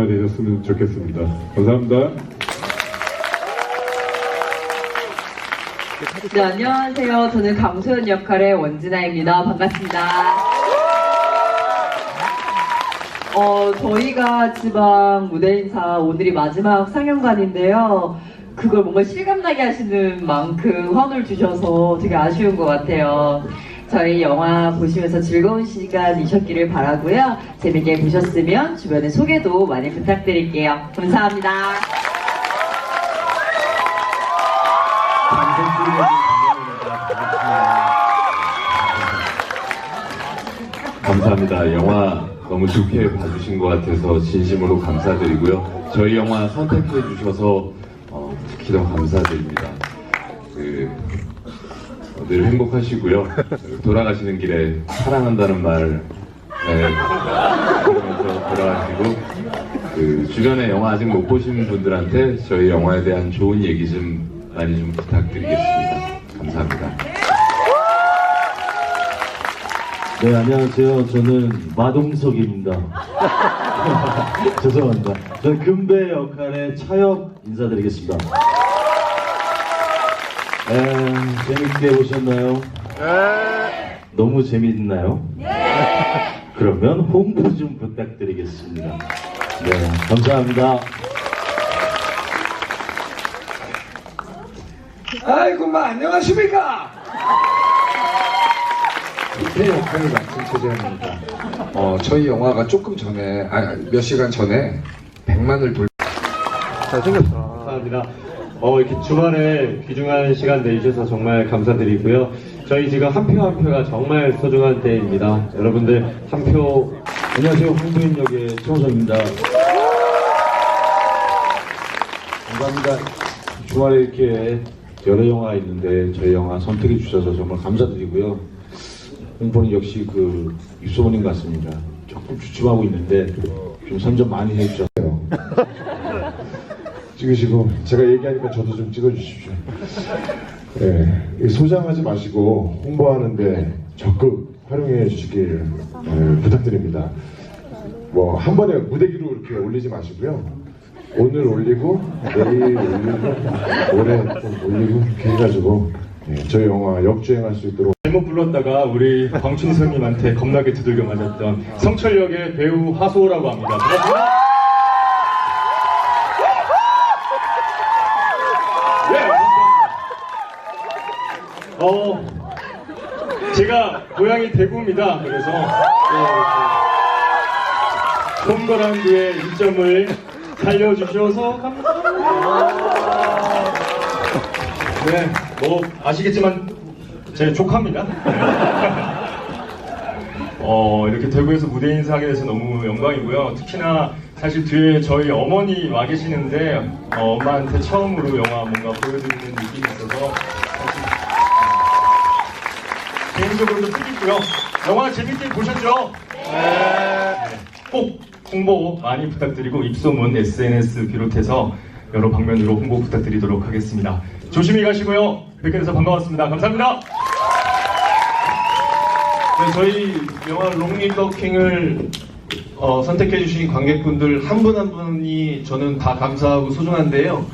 드라마 되셨으면 좋겠습니다. 감사합니다. 네, 안녕하세요. 저는 강소연 역할의 원진아입니다. 반갑습니다. 어, 저희가 지방 무대 인사 오늘이 마지막 상영관인데요. 그걸 뭔가 실감나게 하시는 만큼 환호를 주셔서 되게 아쉬운 것 같아요. 저희 영화 보시면서 즐거운 시간이셨기를 바라고요. 재밌게 보셨으면 주변에 소개도 많이 부탁드릴게요. 감사합니다. 감사합니다. 영화 너무 좋게 봐주신 것 같아서 진심으로 감사드리고요. 저희 영화 선택해 주셔서 어, 특히 더 감사드립니다. 늘 행복하시고요. 돌아가시는 길에 사랑한다는 말 네, 들으면서 돌아가시고 그 주변에 영화 아직 못 보신 분들한테 저희 영화에 대한 좋은 얘기 좀 많이 좀 부탁드리겠습니다. 감사합니다. 네, 안녕하세요. 저는 마동석입니다. 죄송합니다. 저는 금배 역할의 차엽 인사드리겠습니다. 에, 재밌게 보셨나요? 네. 너무 재밌나요? 네. 그러면 홍보 좀 부탁드리겠습니다. 네, 감사합니다. 아이고, 마, 안녕하십니까? 제 역할을 맡은 최재현입니다. 어, 저희 영화가 조금 전에, 아, 몇 시간 전에 100만을 돌, 감사합니다. 어, 이렇게 주말에 귀중한 시간 내주셔서 정말 감사드리고요. 저희 지금 한 표 한 표가 정말 소중한 때입니다. 여러분들 한 표, 안녕하세요. 홍보인 역의 최호정입니다. 감사합니다. 주말에 이렇게 여러 영화 있는데 저희 영화 선택해 주셔서 정말 감사드리고요. 홍보는 역시 그 입소문인 것 같습니다. 조금 주춤하고 있는데 좀 선전 많이 해주셔서 찍으시고 제가 얘기하니까 저도 좀 찍어주십시오. 예, 소장하지 마시고 홍보하는데 적극 활용해 주시길 예, 부탁드립니다. 뭐 한 번에 무대기로 이렇게 올리지 마시고요. 오늘 올리고 내일 올리고 모레 좀 올리고 이렇게 해가지고 예, 저희 영화 역주행할 수 있도록 잘못 불렀다가 우리 광춘성님한테 겁나게 두들겨 맞았던 성철역의 배우 하소라고 합니다. 어, 제가 고향이 대구입니다. 그래서 네, 홈그라운드의 이점을 살려주셔서 감사합니다. 네, 뭐 아시겠지만 제 조카입니다. 어, 이렇게 대구에서 무대 인사하게 돼서 너무 영광이고요. 특히나 사실 뒤에 저희 어머니 와 계시는데 어, 엄마한테 처음으로 영화 뭔가 보여드리는 느낌이 있어서 사실 개인적으로도 뜻있고요. 영화 재밌게 보셨죠? 네. 꼭 홍보 많이 부탁드리고 입소문 SNS 비롯해서 여러 방면으로 홍보 부탁드리도록 하겠습니다. 조심히 가시고요. 뵙게 돼서 반가웠습니다. 감사합니다. 네, 저희 영화 롱리더킹을 어, 선택해주신 관객분들 한 분한 분이 저는 다 감사하고 소중한데요.